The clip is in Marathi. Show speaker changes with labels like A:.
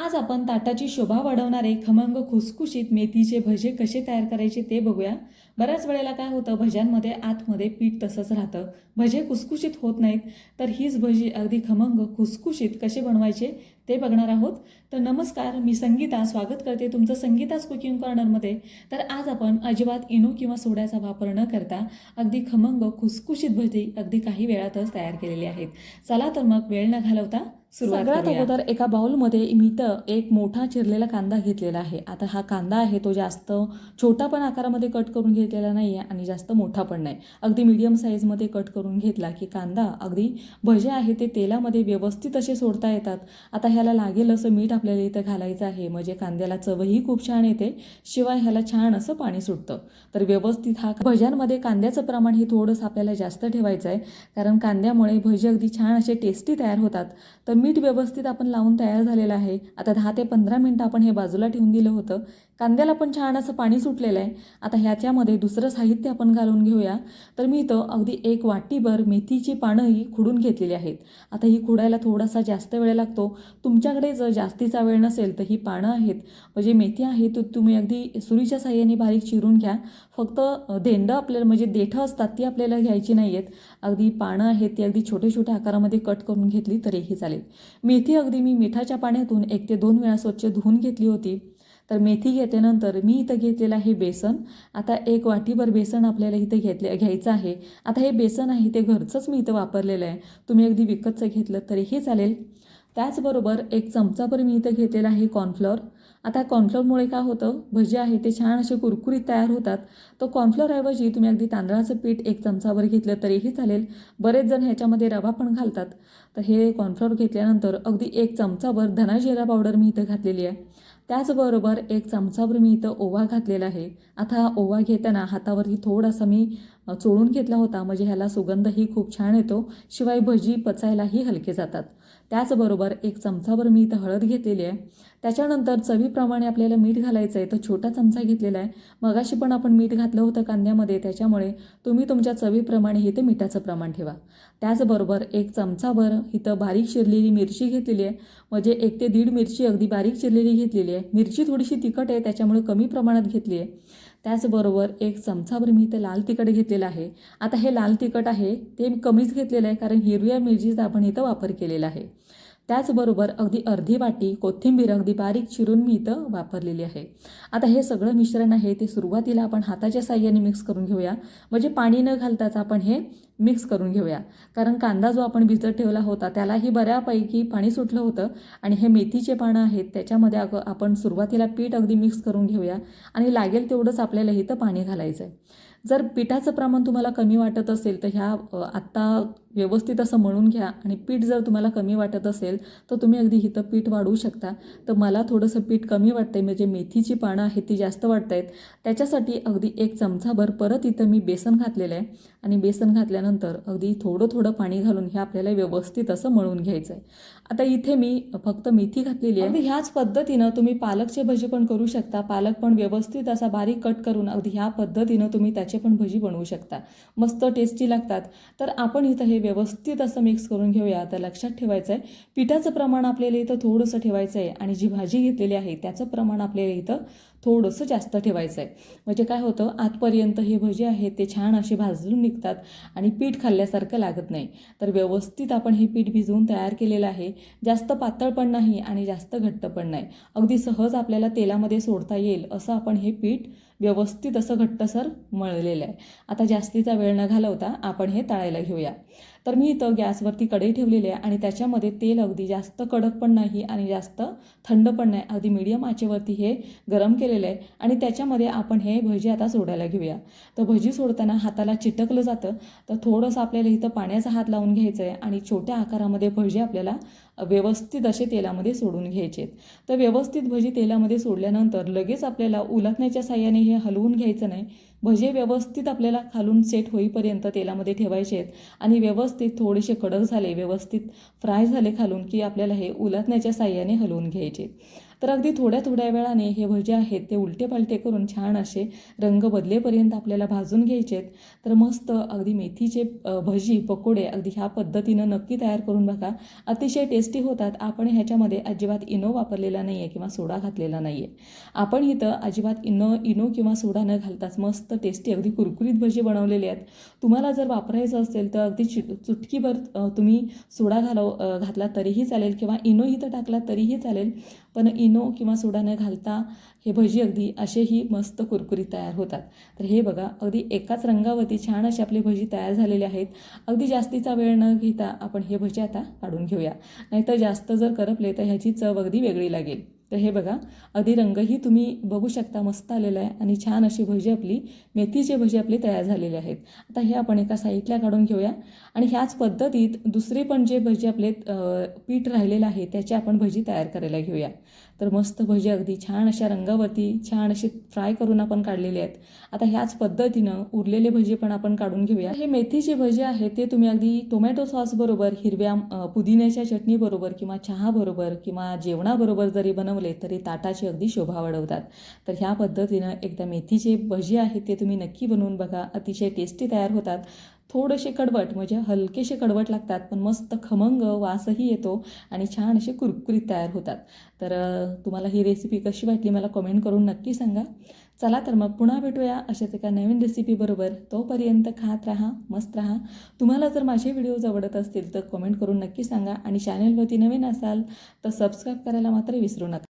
A: आज आपण ताटाची शोभा वाढवणारे खमंग खुसखुशीत मेथीचे भजे कसे तयार करायचे ते बघूया. बऱ्याच वेळेला काय होतं भज्यांमध्ये आतमध्ये पीठ तसंच राहतं. भजे खुसखुशीत होत नाहीत तर हीच भजी अगदी खमंग खुसखुशीत कसे बनवायचे ते बघणार आहोत. तर नमस्कार मी संगीता स्वागत करते तुमचं संगीताच कुकिंग कॉर्नरमध्ये. तर आज आपण अजिबात इनो किंवा सोड्याचा वापर न करता अगदी खमंग खुसखुशीत भजी अगदी काही वेळातच तयार केलेली आहेत. चला तर मग वेळ न घालवता
B: सगळ्यात.
A: अगोदर एका बाउलमध्ये मी तर एक मोठा चिरलेला कांदा घेतलेला आहे. आता हा कांदा आहे तो जास्त छोटा पण आकारामध्ये कट करून घेतलेला नाही आहे आणि जास्त मोठा पण नाही. अगदी मीडियम साईजमध्ये कट करून घेतला की कांदा अगदी भजे आहे ते तेलामध्ये व्यवस्थित असे सोडता येतात. आता ह्याला लागेल असं मीठ आपल्याला इथं घालायचं आहे. म्हणजे कांद्याला चवही खूप छान येते. शिवाय ह्याला छान असं पाणी सुटतं. तर व्यवस्थित हा भज्यांमध्ये कांद्याचं प्रमाण हे थोडंसं आपल्याला जास्त ठेवायचं आहे कारण कांद्यामुळे भजी अगदी छान असे टेस्टी तयार होतात. तर मीठ व्यवस्थित आपण लावून तयार झालेलं आहे. आता दहा ते पंधरा मिनटं आपण हे बाजूला ठेवून दिलं होतं. कांद्याला पण छान असं पाणी सुटलेलं आहे. आता ह्याच्यामध्ये दुसरं साहित्य आपण घालून घेऊया. तर मी इथं अगदी एक वाटीभर मेथीची पानं ही खुडून घेतलेली आहेत. आता ही खुडायला थोडासा जास्त वेळ लागतो. तुमच्याकडे जर जास्तीचा वेळ नसेल तर ही पानं आहेत. म्हणजे मेथी आहे तर तुम्ही अगदी सुरीच्या साह्याने बारीक चिरून घ्या. फक्त देंडं आपल्याला म्हणजे देठं असतात ती आपल्याला घ्यायची नाही आहेत अगदी पानं आहेत ती अगदी छोटे छोट्या आकारामध्ये कट करून घेतली तरीही चालेल. मेथी अगदी मी मिठाच्या पाण्यातून एक ते दोन वेळा स्वच्छ धुवून घेतली होती. तर मेथी घेतल्यानंतर मी इथं घेतलेलं आहे बेसन. आता एक वाटीभर बेसन आपल्याला इथं घेतले घ्यायचं आहे. आता हे बेसन आहे ते घरचंच मी इथं वापरलेलं आहे. तुम्ही अगदी विकतचं घेतलं तरीही चालेल. त्याचबरोबर एक चमचाभर मी इथं घेतलेला आहे कॉर्नफ्लॉर आता कॉर्नफ्लॉरमुळे काय होतं भजे आहे ते छान असे कुरकुरीत तयार होतात. तर कॉर्नफ्लॉरऐवजी तुम्ही अगदी तांदळाचं पीठ एक चमचाभर घेतलं तरीही चालेल. बरेच जण ह्याच्यामध्ये रवा पण घालतात. तर हे कॉर्नफ्लॉर घेतल्यानंतर अगदी एक चमचाभर धना जिरा पावडर मी इथं घातलेली आहे. त्याचबरोबर एक चमचाभर मी इथं ओवा घातलेला आहे. आता ओवा घेताना हातावरती थोडासा मी चोळून घेतला होता. म्हणजे ह्याला सुगंधही खूप छान येतो. शिवाय भजी पचायलाही हलके जातात. त्याचबरोबर एक चमचाभर मी इथं हळद घेतलेली आहे. त्याच्यानंतर चवीप्रमाणे आपल्याला मीठ घालायचं आहे तर छोटा चमचा घेतलेला आहे. मगाशी पण आपण मीठ घातलं होतं कांद्यामध्ये त्याच्यामुळे तुम्ही तुमच्या चवीप्रमाणे इथे मिठाचं प्रमाण ठेवा. त्याचबरोबर एक चमचाभर इथं बारीक चिरलेली मिरची घेतलेली आहे. म्हणजे एक ते दीड मिरची अगदी बारीक चिरलेली घेतलेली आहे. मिरची थोडीशी तिखट आहे त्याच्यामुळे कमी प्रमाणात घेतली आहे. त्याचबरोबर एक चमचाभर मी इथे लाल तिखट घेतलेलं आहे. आता हे लाल तिखट आहे ते कमीच घेतलेलं आहे कारण हिरव्या मिरचीचा आपण इथं वापर केलेला आहे. त्याचबरोबर अगदी अर्धी वाटी कोथिंबीर अगदी बारीक चिरून मी इथं वापरलेली आहे. आता हे सगळं मिश्रण आहे ते सुरुवातीला आपण हाताच्या साह्याने मिक्स करून घेऊया. म्हणजे पाणी न घालताच आपण हे मिक्स करून घेऊया. कारण कांदा जो आपण भिजत ठेवला होता त्यालाही बऱ्यापैकी पाणी सुटलं होतं आणि हे मेथीचे पानं आहेत त्याच्यामध्ये अग आपण सुरुवातीला पीठ अगदी मिक्स करून घेऊया आणि लागेल तेवढंच आपल्याला इथं पाणी घालायचं आहे जर पिठाचं प्रमाण तुम्हाला कमी वाटत असेल तर ह्या आत्ता व्यवस्थित असं मळून घ्या. आणि पीठ जर तुम्हाला कमी वाटत असेल तर तुम्ही अगदी इथं पीठ वाढवू शकता. तर मला थोडंसं पीठ कमी वाटतंय. म्हणजे मेथीची पानं आहेत ती जास्त वाटत आहेत त्याच्यासाठी अगदी एक चमचाभर परत इथं मी बेसन घातलेलं आहे. आणि बेसन घातल्यानंतर अगदी थोडं थोडं पाणी घालून हे आपल्याला व्यवस्थित असं मळून घ्यायचं आहे आता इथे मी फक्त मेथी घातलेली आहे. ह्याच पद्धतीनं तुम्ही पालकचे भजी पण करू शकता. पालक पण व्यवस्थित असा बारीक कट करून अगदी ह्या पद्धतीनं तुम्ही त्याचे पण भजी बनवू शकता. मस्त टेस्टी लागतात. तर आपण इथं हे व्यवस्थित असं मिक्स करून घेऊया. तर लक्षात ठेवायचं आहे पिठाचं प्रमाण आपल्याला इथं थोडंसं ठेवायचं आहे आणि जी भाजी घेतलेली आहे त्याचं प्रमाण आपल्याला इथं थोडंसं जास्त ठेवायचं आहे म्हणजे काय होतं आतपर्यंत हे भजी आहेत ते छान असे भाजून निघतात आणि पीठ खाल्ल्यासारखं लागत नाही. तर व्यवस्थित आपण हे पीठ भिजवून तयार केलेलं आहे. जास्त पातळ पण नाही आणि जास्त घट्ट पण नाही. अगदी सहज आपल्याला तेलामध्ये सोडता येईल असं आपण हे पीठ व्यवस्थित असं घट्टसर मळलेलं आहे. आता जास्तीचा वेळ न घालवता आपण हे तळायला घेऊया. तर मी इथं गॅसवरती कढई ठेवलेली आहे आणि त्याच्यामध्ये तेल अगदी जास्त कडक पण नाही आणि जास्त थंड पण नाही. अगदी मीडियम आचेवरती हे गरम केलेलं आहे आणि त्याच्यामध्ये आपण हे भजी आता सोडायला घेऊया. तर भजी सोडताना हाताला चिटकलं जातं. तर थोडंसं आपल्याला इथं पाण्याचा हात लावून घ्यायचं आहे आणि छोट्या आकारामध्ये भजी आपल्याला व्यवस्थित असे तेलामध्ये सोडून घ्यायचे तर व्यवस्थित भजी तेलामध्ये सोडल्यानंतर लगेच आपल्याला उलटण्याच्या साह्याने हे हलवून घ्यायचं नाही. भजे व्यवस्थित आपल्याला खालून सेट होईपर्यंत तेलामध्ये ठेवायचे आहेत. आणि व्यवस्थित थोडेसे कडक झाले व्यवस्थित फ्राय झाले खालून की आपल्याला हे उलटण्याच्या साह्याने हलवून घ्यायचे तर अगदी थोड्या थोड्या वेळाने हे भजे आहेत ते उलटे पालटे करून छान असे रंग बदलेपर्यंत आपल्याला भाजून घ्यायचे आहेत. तर मस्त अगदी मेथीचे भजी पकोडे अगदी ह्या पद्धतीनं नक्की तयार करून बघा. अतिशय टेस्टी होतात. आपण ह्याच्यामध्ये अजिबात इनो वापरलेला नाही आहे किंवा सोडा घातलेला नाही आहे आपण इथं अजिबात इनो इनो किंवा सोडा न घालताच मस्त टेस्टी अगदी कुरकुरीत भजी बनवलेले आहेत. तुम्हाला जर वापरायचं असेल तर अगदी चि चुटकीभर तुम्ही सोडा घालव घातला तरीही चालेल किंवा इनो इथं टाकला तरीही चालेल. पण इनो किंवा सोडा न घालता हे भजी अगदी असेही मस्त कुरकुरी तयार होतात. तर हे बघा अगदी एकाच रंगावरती छान असे आपले भजी तयार झालेले आहेत. अगदी जास्तीचा वेळ न घेता आपण हे भजी आता काढून घेऊया. नाहीतर जास्त जर करपले तर ह्याची चव अगदी वेगळी लागेल. तर हे बघा अगदी रंगही तुम्ही बघू शकता मस्त आलेला आहे आणि छान अशी भजी आपली मेथीचे भजी आपली तयार झालेले आहेत. आता हे आपण एका साईडला काढून घेऊया. आणि ह्याच पद्धतीत दुसरे पण जे भजी आपले पीठ राहिलेलं आहे त्याची आपण भजी तयार करायला घेऊया. तर मस्त भजी अगदी छान अशा रंगावरती छान अशी फ्राय करून आपण काढलेले आहेत. आता ह्याच पद्धतीनं उरलेले भजी पण आपण काढून घेऊया. हे मेथीचे भजी आहेत ते तुम्ही अगदी टोमॅटो सॉसबरोबर हिरव्या पुदिन्याच्या चटणीबरोबर किंवा चहाबरोबर किंवा जेवणाबरोबर जरी बनवले तरी ताटाची अगदी शोभा वाढवतात. तर ह्या पद्धतीनं एकदा मेथीचे भजी आहेत ते तुम्ही नक्की बनवून बघा. अतिशय टेस्टी तयार होतात. थोडेसे कडवट म्हणजे हलकेसे कडवट लागतात पण मस्त खमंग वासही येतो आणि छान असे कुरकुरीत तयार होतात. तर तुम्हाला ही रेसिपी कशी वाटली मला कमेंट करून नक्की सांगा. चला तर मग पुन्हा भेटूया अशाच एका नवीन रेसिपीबरोबर तोपर्यंत खात राहा मस्त राहा. तुम्हाला जर माझे व्हिडिओज आवडत असतील तर कमेंट करून नक्की सांगा. आणि चॅनलवरती नवीन असाल तर सबस्क्राईब करायला मात्र विसरू नका.